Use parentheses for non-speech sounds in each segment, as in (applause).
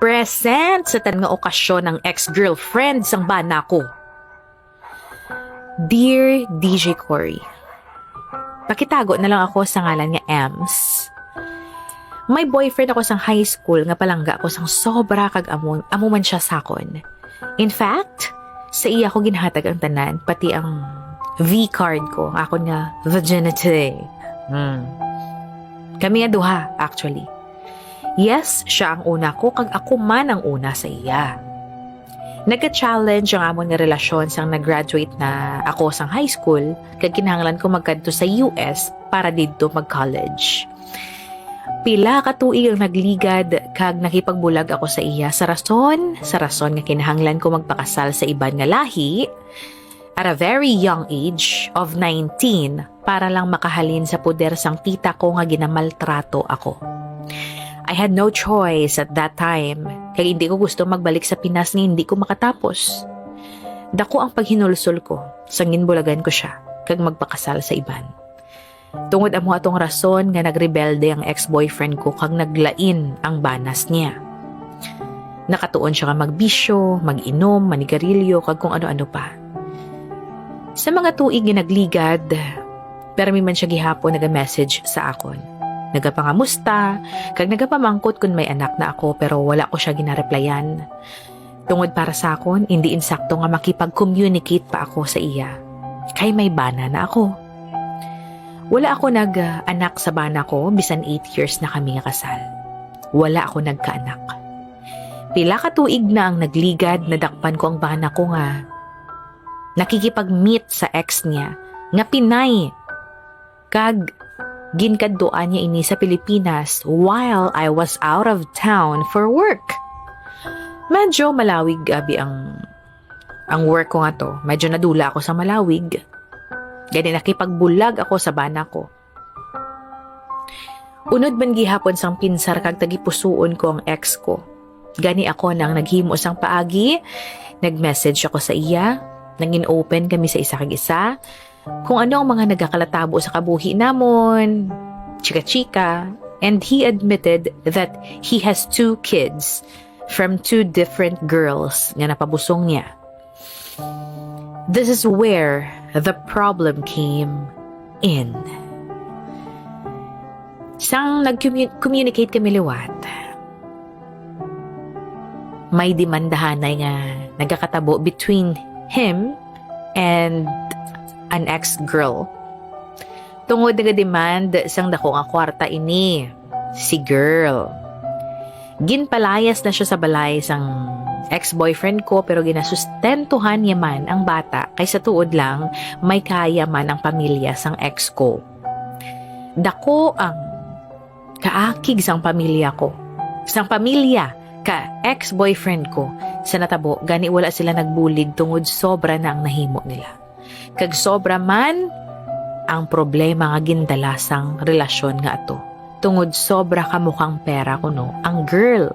Present sa tan nga okasyon ng ex-girlfriend sang bana ko. Dear DJ Cory, Pakitago na lang ako sa ngalan nga Ems. May boyfriend ako sang high school nga palangga ako sang sobra kag amo, amo man siya sakon. In fact, sa iya ko ginhatag ang tanan, pati ang V-card ko, ako nga virginity. Hmm. Kami nga duha, actually. Yes, siya ang una ko, kag ako man ang una sa iya. Nagka-challenge ang amon nga relasyon sang nag-graduate na ako sang high school, kag kinahanglan ko magkadto sa US para didto mag-college. Pila ka tuig ang nagligad kag nakipagbulag ako sa iya sa rason, sa rason nga kinahanglan ko magpakasal sa iban nga lahi at a very young age of 19 para lang makahalin sa puder sang tita ko nga ginamaltrato ako. I had no choice at that time kaya hindi ko gusto magbalik sa Pinas nga hindi ko makatapos. Dako ang paghinulsol ko, sanginbulagan ko siya kag magpakasal sa iban. Tungod amo atong rason nga nagrebelde ang ex-boyfriend ko kag naglain ang banas niya. Nakatuon siya nga magbisyo, mag-inom, manigarilyo, kag kung ano-ano pa. Sa mga tuig nga nagligad, pero man siya gihapon naga-message sa akon. Nagapangamusta, kag nagapamangkot kung may anak na ako pero wala ko siya ginareplyan. Tungod para sa akon, hindi insakto nga makipag-communicate pa ako sa iya. Kay may bana na ako. Wala ako nag-anak sa bana ko, bisan 8 years na kami nga kasal. Wala ako nagkaanak. Pila ka tuig na ang nagligad, nadakpan ko ang bana ko nga. Nakikipag-meet sa ex niya, nga Pinay. Kag, ginkaddoan niya ini sa Pilipinas while I was out of town for work. Medyo malawig abi ang ang work ko nga to. Medyo nadula ako sa malawig. Gani nakipagbulag ako sa bana ko. Unod man gihapon sang pinsar kag tagipusuon ko ang ex ko. Gani ako nang naghimo sang paagi, nag-message ako sa iya, nangin open kami sa isa kag isa, kung ano ang mga nagkakalatabo sa kabuhi namon, chika-chika, and he admitted that he has two kids from two different girls nga napabusong niya. This is where the problem came in. Sang nag-communicate kami liwat, may demandahanay nga nagkakatabo between him and an ex-girl. Tungod nga demand sang dako nga kwarta ini, si girl. Ginpalayas na siya sa balay sang ex-boyfriend ko pero ginasustentuhan niya man ang bata kaysa tuod lang may kaya man ang pamilya sang ex ko. Dako ang kaakig sang pamilya ko. Sang pamilya ka ex-boyfriend ko sa natabo gani wala sila nagbulig tungod sobra na ang nahimo nila. Kag sobra man ang problema nga gindalasang relasyon nga ato. Tungod sobra kamukhang pera ko no, ang girl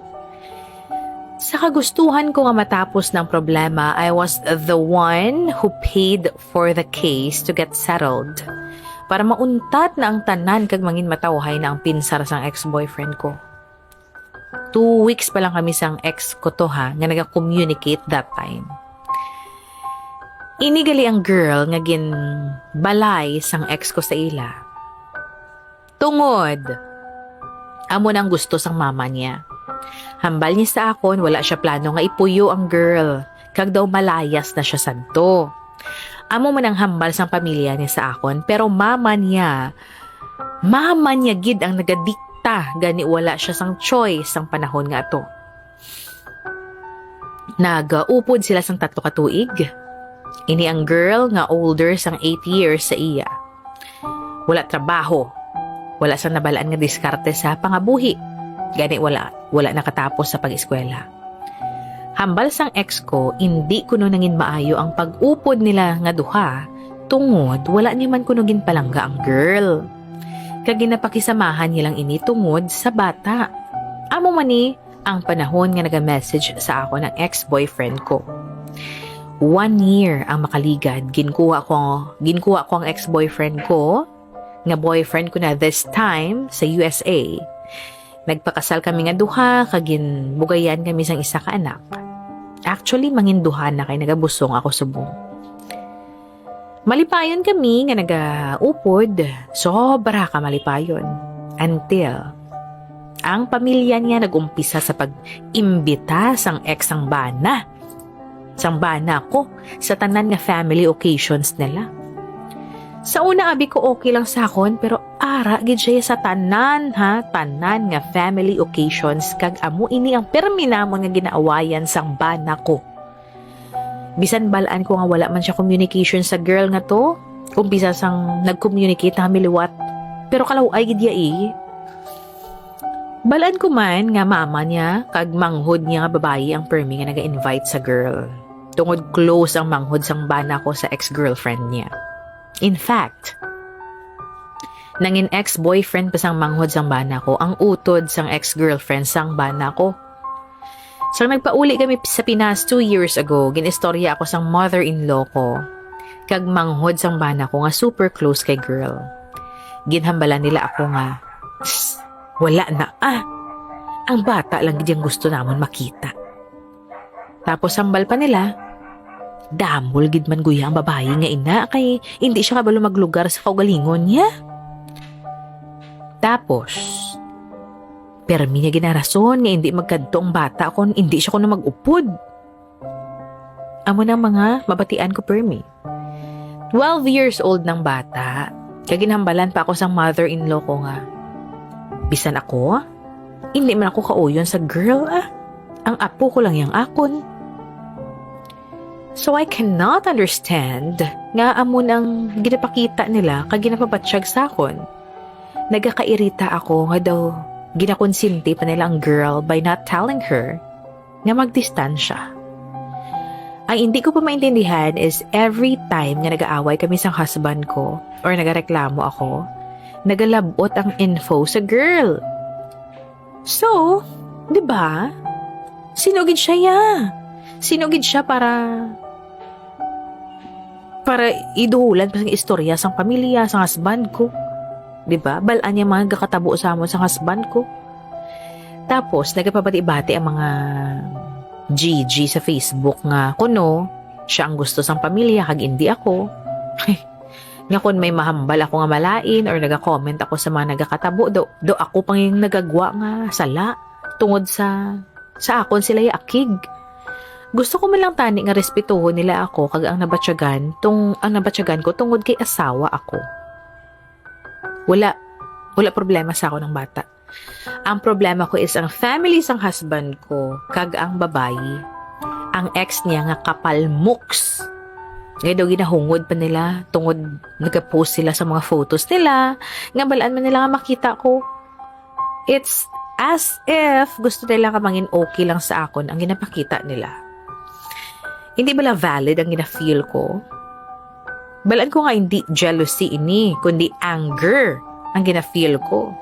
sa kagustuhan ko nga matapos ng problema, I was the one who paid for the case to get settled. Para mauntat na ang tanan kag mangin matawhay na ang pinsar sang ex-boyfriend ko. Two weeks pa lang kami sang ex ko to ha, nga naga-communicate that time. Inigali ang girl nga gin balay sang ex ko sa ila. Tungod, amo nang gusto sang mama niya. Hambal niya sa akon, wala siya plano nga ipuyo ang girl. Kag daw malayas na siya sadto. Amo man ang hambal sang pamilya niya sa akon, pero mama niya, mama niya gid ang nagadikta gani wala siya sang choice sang panahon nga ato. Nagaupod sila sang tatlo ka tuig. Ini ang girl nga older sang 8 years sa iya. Wala trabaho. Wala sang nabalaan nga diskarte sa pangabuhi Gani wala, wala nakatapos sa pag-eskwela. Hambal sang ex ko, hindi kuno nangin maayo ang pag-upod nila nga duha, tungod wala ni man kuno ginpalangga ang girl. Kag ginapakisamahan nilang ini tungod sa bata. Amo man ni ang panahon nga naga-message sa ako ng ex-boyfriend ko. One year ang makaligad, ginkuha ko, ginkuha ko ang ex-boyfriend ko, nga boyfriend ko na this time sa USA Nagpakasal kami nga duha, kagin bugayan kami sang isa ka anak. Actually, manginduhan na kay nagabusong ako subong. Malipayon kami nga nagaupod. Sobra ka malipayon. Until ang pamilya niya nagumpisa sa pag-imbita sang ex ang bana. Sang bana ko sa tanan nga family occasions nila. Sa una abi ko okay lang sa akon pero ara gid siya sa tanan ha tanan nga family occasions kag amo ini ang permi namon nga ginaawayan sang bana ko. Bisan balaan ko nga wala man siya communication sa girl nga to, umpisa sang nag-communicate na kami. Pero kalaw ay gid eh. Balaan ko man nga mama niya kag manghod niya nga babayi ang permi nga naga-invite sa girl. Tungod close ang manghod sang bana ko sa ex-girlfriend niya. In fact, nangin ex-boyfriend pa sang manghod sang bana ko, ang utod sang ex-girlfriend sang bana ko. So, nagpauli kami sa Pinas two years ago, ginistorya ako sang mother-in-law ko. Kag manghod sang bana ko nga super close kay girl. Ginhambalan nila ako nga, "Shh, wala na ah. Ang bata lang gid yung gusto namon makita. Tapos sambal pa nila, Damol gid man guya ang babae nga ina kay hindi siya kabalo maglugar sa kaugalingon niya. Tapos, permi niya ginarason nga hindi magkadto ang bata kon hindi siya kuno magupod. Amo na mga mabatian ko permi. 12 years old ng bata, kaginhambalan pa ako sa mother-in-law ko nga. Bisan ako, hindi man ako kauyon sa girl ah. Ang apo ko lang yung akon. So I cannot understand nga amon ang ginapakita nila kag ginapabatsyag sa akon. Nagakairita ako nga daw ginakonsinti pa nila ang girl by not telling her nga magdistansya. Ang hindi ko pa maintindihan is every time nga nag-aaway kami sa husband ko or nagareklamo ako, nagalabot ang info sa girl. So, di ba? Sinugid siya ya. Sinugid siya para para iduhulan pa sa istorya sang pamilya, sang husband ko. ba? Balaan niya mga gakatabo sa amon sang husband ko. Tapos, nagpapabati-bati ang mga GG sa Facebook nga kuno, siya ang gusto sang pamilya, kag hindi ako. (laughs) nga kun may mahambal ako nga malain or naga-comment ako sa mga nagakatabo, do, do ako pang yung nagagwa nga sala tungod sa sa akon sila akig. Gusto ko man lang tani nga respetuhon nila ako kag ang nabatyagan, tung ang nabatyagan ko tungod kay asawa ako. Wala wala problema sa ako ng bata. Ang problema ko is ang family sang husband ko kag ang babayi. Ang ex niya nga kapal mooks. Ngayon daw ginahungod pa nila tungod nagka-post sila sa mga photos nila. Nga balaan man nila nga makita ko. It's as if gusto nila kamangin okay lang sa akon ang ginapakita nila. Hindi bala valid ang gina-feel ko? Balaan ko nga hindi jealousy ini, kundi anger ang gina-feel ko.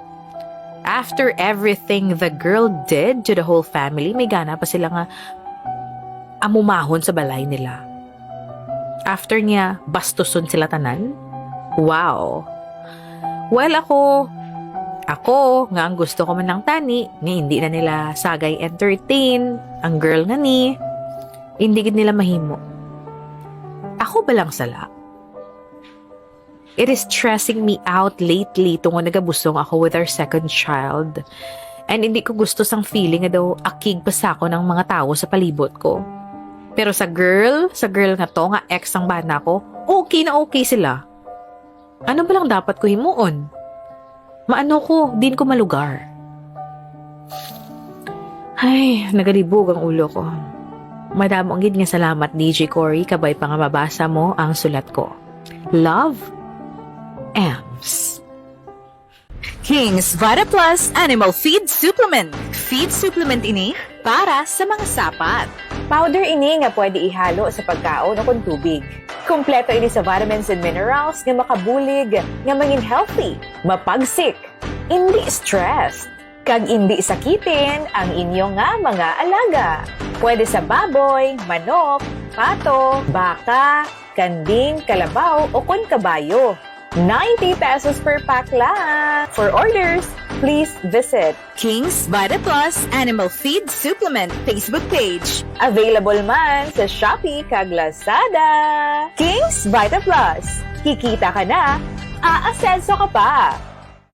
After everything the girl did to the whole family, may gana pa sila nga amumahon sa balay nila. After niya, bastuson sila tanan? Wow. Well, ako, ako, nga ang gusto ko man ng tani, nga hindi na nila sagay entertain, ang girl nga ni, hindi gid nila mahimo. Ako ba lang sala? It is stressing me out lately tungod nagabusong ako with our second child. And hindi ko gusto sang feeling nga daw akig pa sa ako ng mga tao sa palibot ko. Pero sa girl, sa girl nga to, nga ex ang bana ko, okay na okay sila. Ano ba lang dapat ko himuon? Maano ko, din ko malugar. Ay, nagalibog ang ulo ko. Madamo ang gid nga salamat DJ Cory kabay pa nga mabasa mo ang sulat ko. Love, Ams. King's Vita Plus Animal Feed Supplement. Feed supplement ini para sa mga sapat. Powder ini nga pwede ihalo sa pagkaon o kung tubig. Kompleto ini sa vitamins and minerals nga makabulig, nga mangin healthy, mapagsik, hindi stressed, kag hindi sakitin ang inyong nga mga alaga. Pwede sa baboy, manok, pato, baka, kanding, kalabaw o kon kabayo. 90 pesos per pack lang. For orders, please visit King's Vita Plus Animal Feed Supplement Facebook page. Available man sa Shopee kag Lazada. Kings Vita Plus. Kikita ka na, aasenso ka pa.